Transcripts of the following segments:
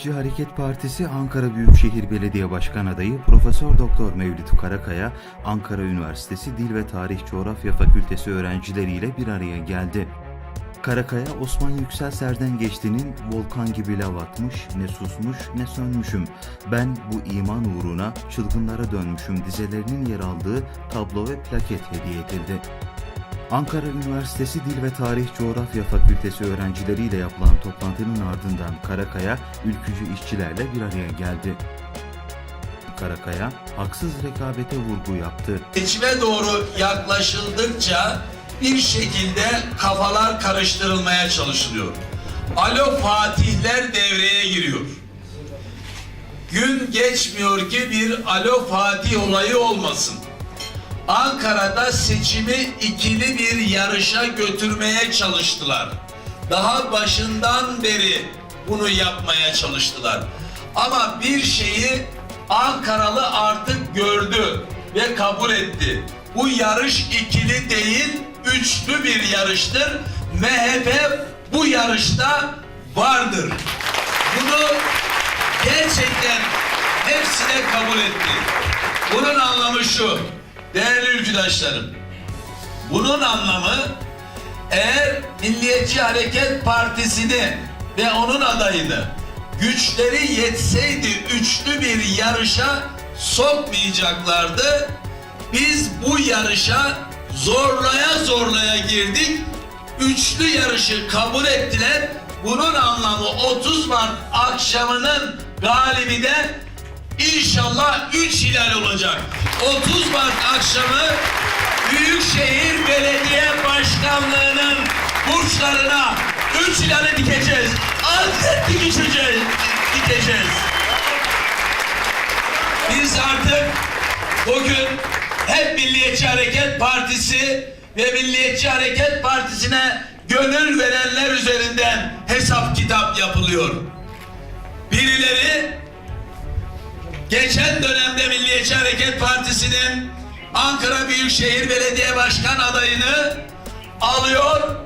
Milliyetçi Hareket Partisi Ankara Büyükşehir Belediye Başkan adayı Profesör Doktor Mevlüt Karakaya, Ankara Üniversitesi Dil ve Tarih Coğrafya Fakültesi öğrencileriyle bir araya geldi. Karakaya, Osman Yüksel Serden Geçti'nin volkan gibi lav atmış, ne susmuş ne sönmüşüm. Ben bu iman uğruna çılgınlara dönmüşüm dizelerinin yer aldığı tablo ve plaket hediye edildi. Ankara Üniversitesi Dil ve Tarih Coğrafya Fakültesi öğrencileriyle yapılan toplantının ardından Karakaya, ülkücü işçilerle bir araya geldi. Karakaya, haksız rekabete vurgu yaptı. Seçime doğru yaklaşıldıkça bir şekilde kafalar karıştırılmaya çalışılıyor. Alo Fatihler devreye giriyor. Gün geçmiyor ki bir Alo Fatih olayı olmasın. Ankara'da seçimi ikili bir yarışa götürmeye çalıştılar. Daha başından beri bunu yapmaya çalıştılar. Ama bir şeyi Ankaralı artık gördü ve kabul etti. Bu yarış ikili değil, üçlü bir yarıştır. MHP bu yarışta vardır. Bunu gerçekten hepsine kabul etti. Bunun anlamı şu, değerli ülküdaşlarım. Bunun anlamı eğer Milliyetçi Hareket Partisi'ni ve onun adayını güçleri yetseydi üçlü bir yarışa sokmayacaklardı. Biz bu yarışa zorlaya zorlaya girdik. Üçlü yarışı kabul ettiler. Bunun anlamı 30 Mart akşamının galibi de İnşallah 3 hilal olacak. 30 Mart akşamı Büyükşehir Belediye Başkanlığı'nın burçlarına 3 hilali dikeceğiz. Adet dikeceğiz. dikeceğiz. Biz artık bugün hep Milliyetçi Hareket Partisi ve Milliyetçi Hareket Partisi'ne gönül verenler üzerinden hesap kitap yapılıyor. Birileri Geçen dönemde Milliyetçi Hareket Partisi'nin Ankara Büyükşehir Belediye Başkan adayını alıyor,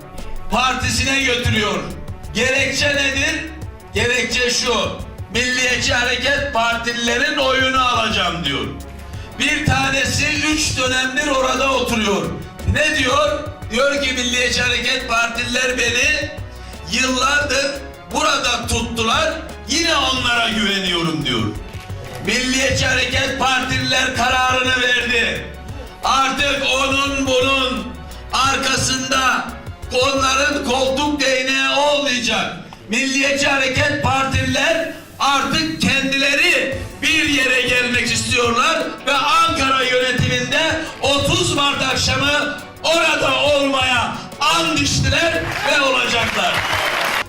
partisine götürüyor. Gerekçe nedir? Gerekçe şu. Milliyetçi Hareket Partililerin oyunu alacağım diyor. Bir tanesi üç dönemdir orada oturuyor. Ne diyor? Diyor ki Milliyetçi Hareket Partililer beni yıllardır burada tuttular. Yine onlara güveniyorum diyor. Milliyetçi Hareket Partililer kararını verdi. Artık onun bunun arkasında onların koltuk değneği olmayacak. Milliyetçi Hareket Partililer artık kendileri bir yere gelmek istiyorlar ve Ankara yönetiminde 30 Mart akşamı orada olmaya and içtiler ve olacaklar.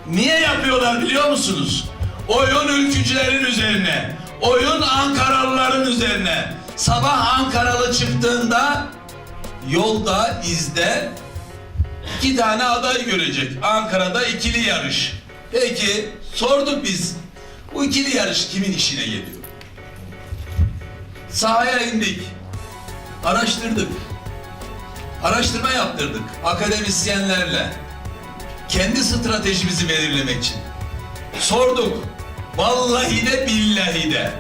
Niye yapıyorlar biliyor musunuz? Oyun ülkücülerin üzerine, oyun Ankaralıların üzerine. Sabah Ankaralı çıktığında yolda izde iki tane aday görecek. Ankara'da ikili yarış. Peki sorduk biz. Bu ikili yarış kimin işine geliyor? Sahaya indik. Araştırdık. Araştırma yaptırdık akademisyenlerle. Kendi stratejimizi belirlemek için. Sorduk. Vallahi de billahi de.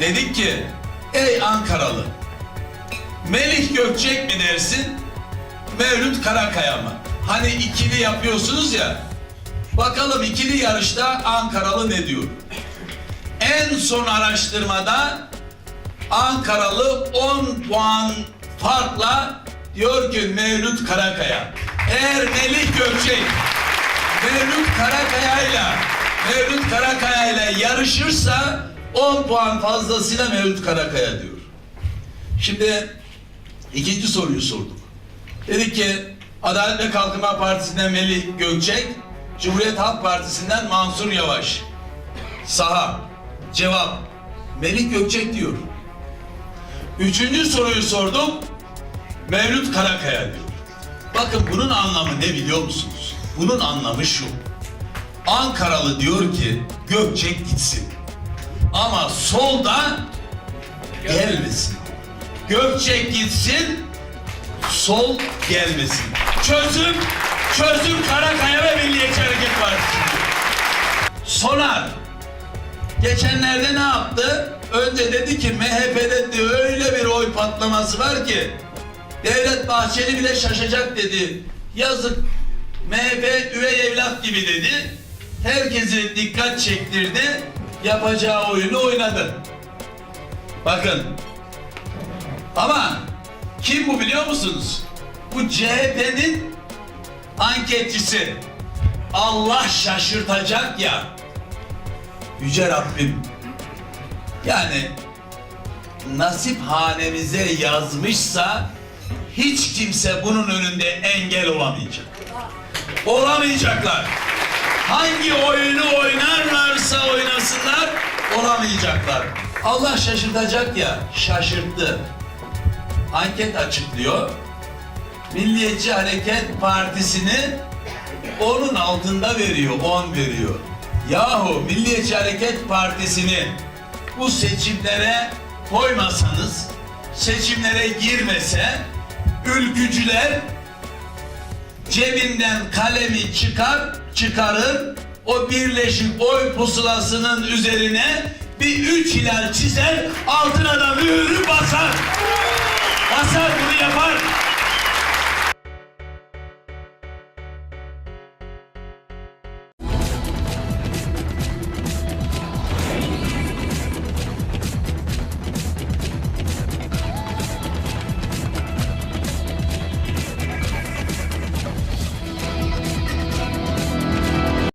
Dedik ki ey Ankaralı Melih Gökçek mi dersin Mevlüt Karakaya mı? Hani ikili yapıyorsunuz ya bakalım ikili yarışta Ankaralı ne diyor? En son araştırmada Ankaralı 10 puan farkla diyor ki Mevlüt Karakaya. Eğer Melih Gökçek Mevlüt Karakaya'yla Mevlüt Karakaya'yla yarışırsa 10 puan fazlasıyla Mevlüt Karakaya diyor. Şimdi ikinci soruyu sorduk. Dedik ki Adalet ve Kalkınma Partisi'nden Melih Gökçek, Cumhuriyet Halk Partisi'nden Mansur Yavaş. Saha. Cevap. Melih Gökçek diyor. Üçüncü soruyu sordum. Mevlüt Karakaya diyor. Bakın bunun anlamı ne biliyor musunuz? Bunun anlamı şu. Ankaralı diyor ki Gökçek gitsin. Ama solda gelmesin. Gökçek gitsin, sol gelmesin. Çözüm, çözüm Karakaya ve Milliyetçi Hareket Partisi. Sonar, geçenlerde ne yaptı? Önce dedi ki MHP'de de öyle bir oy patlaması var ki Devlet Bahçeli bile şaşacak dedi. Yazık MHP üvey evlat gibi dedi. Herkesi dikkat çektirdi. Yapacağı oyunu oynadı. Bakın. Ama kim bu biliyor musunuz? Bu CHP'nin anketçisi. Allah şaşırtacak ya. Yüce Rabbim. Yani nasip hanemize yazmışsa hiç kimse bunun önünde engel olamayacak. Olamayacaklar. Hangi oyunu oynarlarsa oynasınlar olamayacaklar. Allah şaşırtacak ya şaşırttı. Anket açıklıyor. Milliyetçi Hareket Partisi'ni onun altında veriyor, 10 veriyor. Yahu Milliyetçi Hareket Partisi'ni bu seçimlere koymasanız, seçimlere girmese, ülkücüler cebinden kalemi çıkar, çıkarır, o birleşik oy pusulasının üzerine bir üç hilal çizer, altına da mührü basar. Basar bunu yapar.